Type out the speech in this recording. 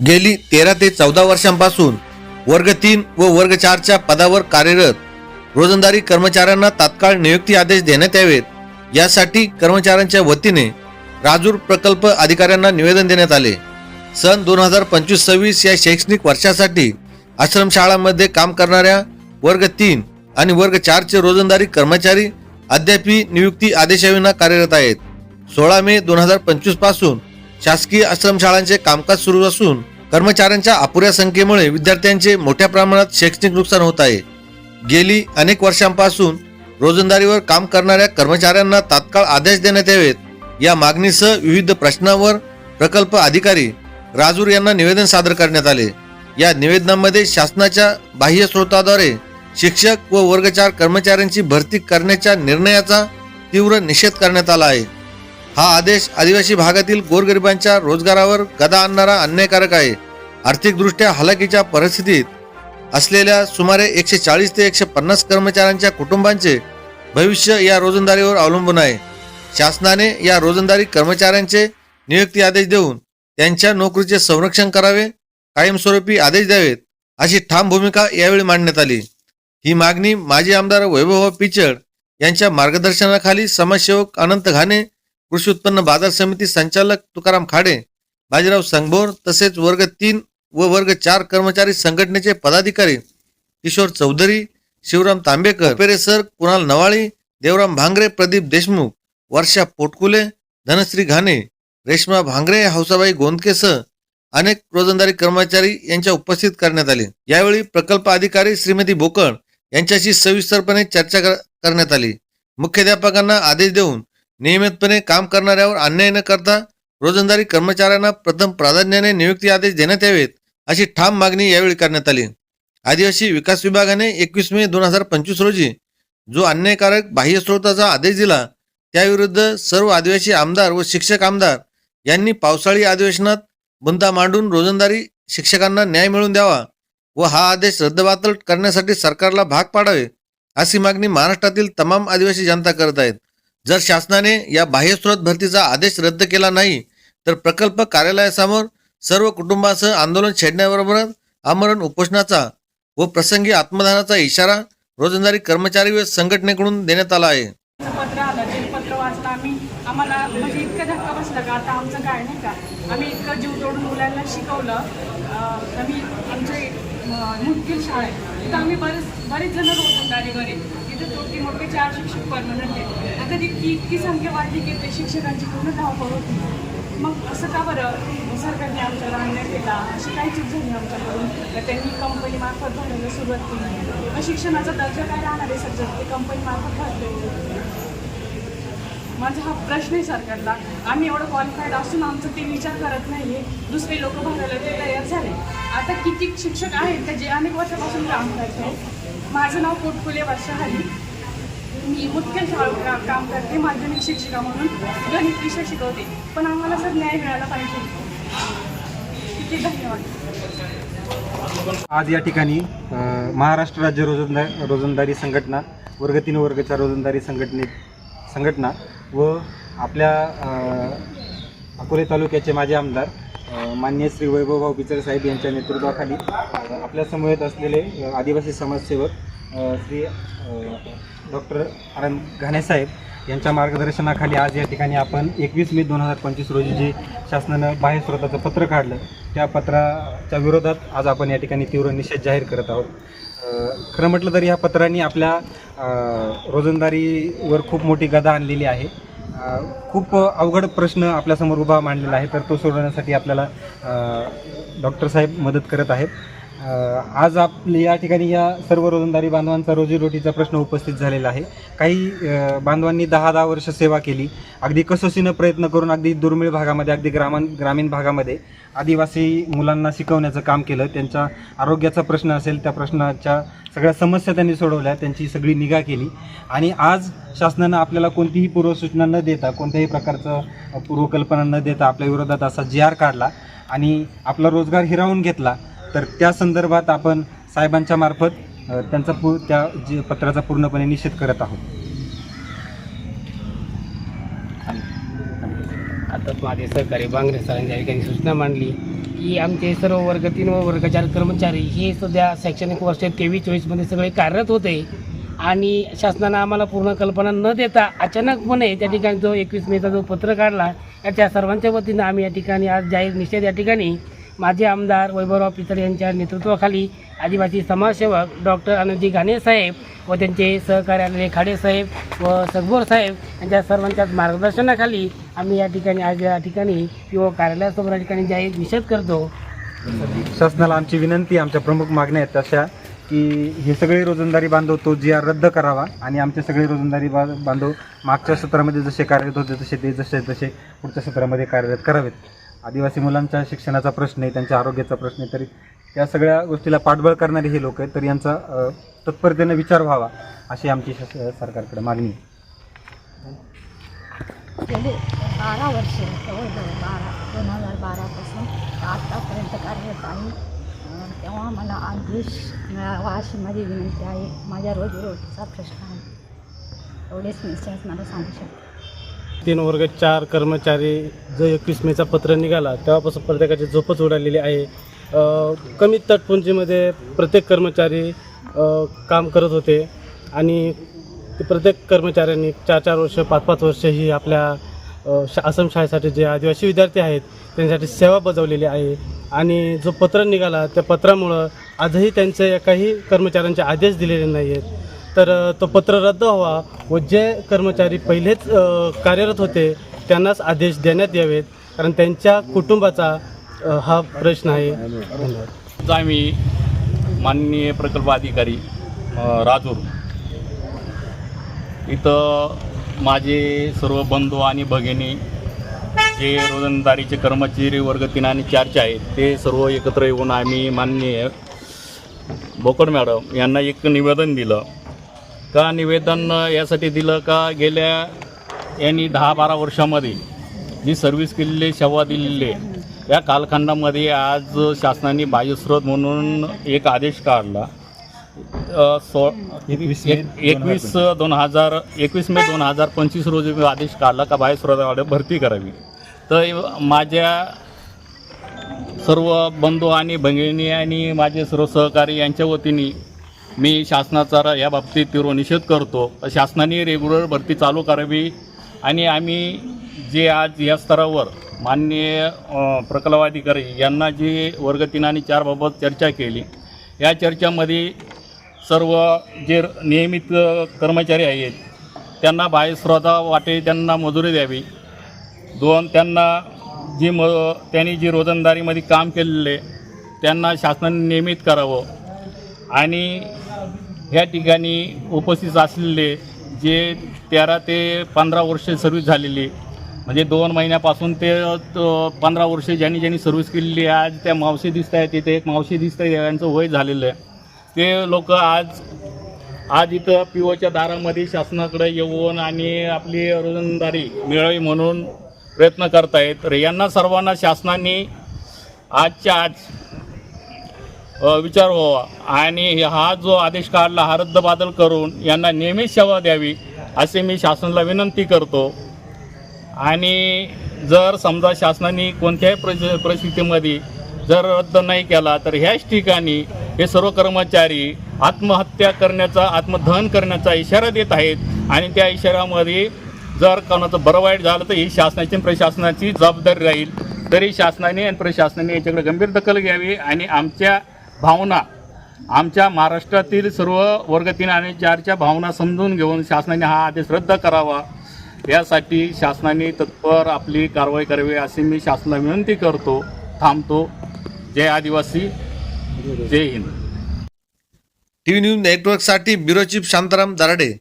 गेली तेरा ते चौदा वर्षांपासून वर्ग तीन व वर्ग चारच्या पदावर कार्यरत. रोजंदारी कर्मचाऱ्यांना तात्काळ नियुक्ती आदेश देण्यात यावेत. यासाठी कर्मचाऱ्यांच्या वतीने राजूर प्रकल्प अधिकाऱ्यांना निवेदन देण्यात आले. सन दोन हजार पंचवीस सव्वीस या शैक्षणिक वर्षासाठी आश्रमशाळांमध्ये काम करणाऱ्या वर्ग तीन आणि वर्ग चारचे रोजंदारी कर्मचारी अद्यापही नियुक्ती आदेशाविना कार्यरत आहेत. सोळा मे दोन हजार पंचवीसपासून शासकीय आश्रमशाळांचे कामकाज सुरू असून कर्मचाऱ्यांच्या अपुऱ्या संख्येमुळे विद्यार्थ्यांचे मोठ्या प्रमाणात शैक्षणिक नुकसान होत आहे. गेली अनेक वर्षांपासून रोजंदारीवर काम करणाऱ्या कर्मचाऱ्यांना तात्काळ आदेश देण्यात यावेत. या मागणीसह विविध प्रश्नांवर प्रकल्प अधिकारी राजूर यांना निवेदन सादर करण्यात आले. या निवेदनामध्ये शासनाच्या बाह्य स्रोताद्वारे शिक्षक व वर्गचार कर्मचाऱ्यांची भरती करण्याच्या निर्णयाचा तीव्र निषेध करण्यात आला आहे. हा आदेश आदिवासी भागातील गोरगरिबांच्या रोजगारावर गदा आणणारा अन्यायकारक आहे. आर्थिकदृष्ट्या हलाखीच्या परिस्थितीत असलेल्या सुमारे एकशे चाळीस ते एकशे पन्नास कर्मचाऱ्यांच्या कुटुंबांचे भविष्य या रोजंदारीवर अवलंबून आहे. शासनाने या रोजंदारी कर्मचाऱ्यांचे नियुक्ती आदेश देऊन त्यांच्या नोकरीचे संरक्षण करावे कायमस्वरूपी आदेश द्यावेत अशी ठाम भूमिका यावेळी मांडण्यात आली. ही मागणी माजी आमदार वैभव पिचड यांच्या मार्गदर्शनाखाली समाजसेवक अनंत घाणे कृषी उत्पन्न बाजार समिती संचालक तुकाराम खाडे बाजीराव संगभोर तसेच वर्ग तीन व वर्ग चार कर्मचारी संघटनेचे पदाधिकारी किशोर चौधरी शिवराम तांबेकर पेरेसर कुणाल नवाळी देवराम भांगरे प्रदीप देशमुख वर्षा पोटकुले धनश्री घाणे रेश्मा भांगरे हौसाबाई गोंदकेसह अनेक रोजंदारी कर्मचारी यांच्या उपस्थित करण्यात आले. यावेळी प्रकल्प अधिकारी श्रीमती बोकळ यांच्याशी सविस्तरपणे चर्चा करण्यात आली. मुख्याध्यापकांना आदेश देऊन नियमितपणे काम करणाऱ्यावर अन्याय न करता रोजंदारी कर्मचाऱ्यांना प्रथम प्राधान्याने नियुक्ती आदेश देण्यात यावेत अशी ठाम मागणी यावेळी करण्यात आली. आदिवासी विकास विभागाने एकवीस मे दोन हजार पंचवीस रोजी जो अन्यायकारक बाह्य स्रोताचा आदेश दिला त्याविरुद्ध सर्व आदिवासी आमदार व शिक्षक आमदार यांनी पावसाळी अधिवेशनात बुंदा मांडून रोजंदारी शिक्षकांना न्याय मिळवून द्यावा व हा आदेश रद्दबातल करण्यासाठी सरकारला भाग पाडावे अशी मागणी महाराष्ट्रातील तमाम आदिवासी जनता करत आहेत. जर शासनाने या बाह्यस्रोत भरतीचा आदेश रद्द केला नाही तर प्रकल्प कार्यालयासमोर सर्व कुटुंबासह आंदोलन छेडण्याबरोबरच आमरण उपोषणाचा व प्रसंगी आत्मदानाचा इशारा रोजंदारी कर्मचारी व संघटनेकडून देण्यात आला आहे. पत्र आलं ते पत्र वाचलं आम्ही. आम्हाला म्हणजे इतका धक्का बसला का? आता आमचं काय नाही का? आम्ही इतकं जीव तोडून मुलांना शिकवलं. आम्ही आमचे अं, मुश्किल शाळा तिथं आम्ही बरेच बरेच जण रोजंदारीवर बरे तिथं मोठी मोठे चार शिक्षक परमनंट आहेत. आता तितकी इतकी संख्या वाढली की ते शिक्षकांची पूर्ण धावपळ होती मग असं का बरं? सरकारने आमच्यावर अन्याय केला? अशी काही चूक झाली आमच्याकडून? तर त्यांनी कंपनी मार्फत भरायला सुरुवात केली? मग शिक्षणाचा दर्जा काय राहणार आहे सध्या? ते कंपनी मार्फत भरते माझा हा प्रश्न आहे सरकारला. आम्ही एवढं क्वालिफाईड असून आमचं ते विचार करत नाही आहे दुसरे लोक भरायला ते तयार झाले. आता किती शिक्षक आहेत? का जे अनेक वर्षापासून काम करत आहेत माझं नाव पोटफुले वर्षाखाली मी मुख्य शाळा काम करते माध्यमिक शिक्षिका म्हणून. गणित विषय शिकवते. पण आम्हाला सर न्याय मिळाला पाहिजे. किती धन्यवाद. आज या ठिकाणी महाराष्ट्र राज्य रोजंदा रोजंदारी संघटना वर्ग तीन वर्गच्या रोजंदारी संघटने संघटना व आपल्या अकोले तालुक्याचे माजी आमदार मान्य श्री वैभवभाऊ पिचर साहेब यांच्या नेतृत्वाखाली आपल्या समवेत असलेले आदिवासी समाजसेवक श्री डॉक्टर आनंद घाणेसाहेब यांच्या मार्गदर्शनाखाली आज या ठिकाणी आपण एकवीस मे दोन हजार पंचवीस रोजी जे शासनानं बाह्य स्रोताचं पत्र काढलं त्या पत्राच्या विरोधात आज आपण या ठिकाणी तीव्र निषेध जाहीर करत आहोत. खरं म्हटलं तर ह्या पत्रांनी आपल्या रोजंदारीवर खूप मोठी गदा आणलेली आहे. खूप अवघड प्रश्न आपल्यासमोर उभा मांडलेला आहे तर तो सोडवण्यासाठी आपल्याला डॉक्टर साहेब मदत करत आहेत. आज आपले या ठिकाणी या सर्व रोजंदारी बांधवांचा रोजीरोटीचा प्रश्न उपस्थित झालेला आहे. काही बांधवांनी दहा दहा वर्ष सेवा केली. अगदी कसोशीनं प्रयत्न करून अगदी दुर्मिळ भागामध्ये अगदी ग्रामीण ग्रामीण भागामध्ये आदिवासी मुलांना शिकवण्याचं काम केलं. त्यांच्या आरोग्याचा प्रश्न असेल त्या प्रश्नाच्या सगळ्या समस्या त्यांनी सोडवल्या. त्यांची सगळी निगा केली. आणि आज शासनानं आपल्याला कोणतीही पूर्वसूचना न देता कोणत्याही प्रकारचं पूर्वकल्पना न देता आपल्या विरोधात असा जी आर काढला आणि आपला रोजगार हिरावून घेतला. तर त्या संदर्भात आपण साहेबांच्या मार्फत त्यांचा पू त्या जे पत्राचा पूर्णपणे निषेध करत आहोत. आता माझे सहकारी बांगरे सरांनी या ठिकाणी सूचना मांडली की आमचे सर्व वर्ग तीन व वर्ग चार कर्मचारी हे सध्या शैक्षणिक वर्ष तेवीस चोवीसमध्ये सगळे कार्यरत होते. आणि शासनानं आम्हाला पूर्ण कल्पना न देता अचानकपणे त्या ठिकाणी जो एकवीस मेचा जो पत्र काढला त्या सर्वांच्या वतीनं आम्ही या ठिकाणी आज जाहीर निषेध या ठिकाणी माजी आमदार वैभवराव पिचड यांच्या नेतृत्वाखाली आदिवासी समाजसेवक डॉक्टर आनंदजी घाणे साहेब व त्यांचे सहकारी आलेले खाडे साहेब व सगबोर साहेब यांच्या सर्वांच्या मार्गदर्शनाखाली आम्ही या ठिकाणी आज या ठिकाणी किंवा कार्यालयासमोर या ठिकाणी जाहीर निषेध करतो. शासनाला आमची विनंती आमच्या प्रमुख मागण्या आहेत तशा की हे सगळे रोजंदारी बांधव तो जी आर रद्द करावा आणि आमचे सगळे रोजंदारी बा बांधव मागच्या सत्रामध्ये जसे कार्यरत होते तसे ते जसे तसे पुढच्या सत्रामध्ये कार्यरत करावेत. आदिवासी मुलांच्या शिक्षणाचा प्रश्न आहे त्यांच्या आरोग्याचा प्रश्न आहे तरी त्या सगळ्या गोष्टीला पाठबळ करणारे हे लोक आहेत तर यांचा तत्परतेने विचार व्हावा अशी आमची शास सरकारकडे मागणी आहे. गेले बारा वर्ष जवळजवळ बारा दोन हजार बारापासून आत्तापर्यंत कार्यरत आहे. तेव्हा मला आदेश मिळावा अशी माझी विनंती आहे. माझ्या रोजीरोटीचा प्रश्न आहे. एवढेच मी शासनाला सांगू शकते. तीन वर्ग चार कर्मचारी जो एकवीस मेचा पत्र निघाला तेव्हापासून प्रत्येकाची झोपच उडालेली आहे. कमी तटपुंजीमध्ये प्रत्येक कर्मचारी काम करत होते आणि प्रत्येक कर्मचाऱ्यांनी चार चार वर्ष पाच पाच वर्ष ही आपल्या अ, शाळेसाठी जे आदिवासी विद्यार्थी आहेत त्यांच्यासाठी सेवा बजावलेली आहे. आणि जो पत्र निघाला त्या पत्रामुळं आजही त्यांचे काही कर्मचाऱ्यांचे आदेश दिलेले नाही आहेत तर तो पत्र रद्द व्हावा व जे कर्मचारी पहिलेच कार्यरत होते त्यांनाच आदेश देण्यात यावेत कारण त्यांच्या कुटुंबाचा हा प्रश्न आहे. धन्यवाद. आम्ही माननीय प्रकल्प अधिकारी राजूर. इथं माझे सर्व बंधू आणि भगिनी जे रोजंदारीचे कर्मचारी वर्ग तीन आणि चारचे आहेत ते सर्व एकत्र येऊन आम्ही माननीय बोकड मॅडम यांना एक निवेदन दिलं. का निवेदन यासाठी दिलं का? गेल्या यांनी दहा बारा वर्षामध्ये जी सर्व्हिस केलेली सेवा दिलेली आहे या कालखंडामध्ये आज शासनाने बाह्यस्रोत म्हणून एक आदेश काढला. सो एकवीस एक- एकवीस दोन हजार एकवीस मे दोन हजार पंचवीस रोजी आदेश काढला का बाह्यस्रोतामध्ये भरती करावी. तर माझ्या सर्व बंधू आणि भगिनी आणि माझे सर्व सहकारी यांच्या वतीने मी शासनाचा र- या बाबतीत तीव्र निषेध करतो. शासनाने रेग्युलर भरती चालू करावी. आणि आम्ही जे आज या स्तरावर माननीय प्रकल्पाधिकारी यांना जी वर्ग तीन आणि चारबाबत चर्चा केली या चर्चामध्ये सर्व जे नियमित कर्मचारी आहेत त्यांना बाह्यस्रोता वाटे त्यांना मजुरी द्यावी. दोन त्यांना जी म त्यांनी जी रोजंदारीमध्ये काम केलेले त्यांना शासनाने नियमित करावं. आणि ह्या ठिकाणी उपस्थित असलेले जे तेरा ते पंधरा वर्ष सर्व्हिस झालेली म्हणजे दोन महिन्यापासून ते पंधरा वर्ष ज्यांनी ज्यांनी सर्व्हिस केलेली आहे आज त्या मावशी दिसत आहेत तिथे एक मावशी दिसत आहे यांचं वय झालेलं आहे. ते लोक आज आज इथं पी ओच्या दारामध्ये शासनाकडे येऊन आणि आपली रोजंदारी मिळावी म्हणून प्रयत्न करतायत. तर यांना सर्वांना शासनाने आजच्या आज विचार व्हावा. आणि हा जो आदेश काढला हा रद्दबादल करून यांना नियमित सेवा द्यावी असे मी शासनाला विनंती करतो. आणि जर समजा शासनाने कोणत्याही परिस- परिस्थितीमध्ये जर रद्द नाही केला तर ह्याच ठिकाणी हे सर्व कर्मचारी आत्महत्या करण्याचा आत्मदहन करण्याचा इशारा देत आहेत. आणि त्या इशाऱ्यामध्ये जर कोणाचं बरं वाईट झालं तर ही शासनाची प्रशासनाची जबाबदारी राहील. तरी शासनाने आणि प्रशासनाने याच्याकडे गंभीर दखल घ्यावी आणि आमच्या भावना आमच्या महाराष्ट्रातील सर्व वर्ग तीन आणि चारच्या भावना समजून घेऊन शासनाने हा आदेश रद्द करावा. यासाठी शासनाने तत्पर आपली कारवाई करावी अशी मी शासनाला विनंती करतो थांबतो. जय आदिवासी जय हिंद. टी व्ही न्यूज नेटवर्कसाठी ब्युरो चीफ शांताराम दराडे.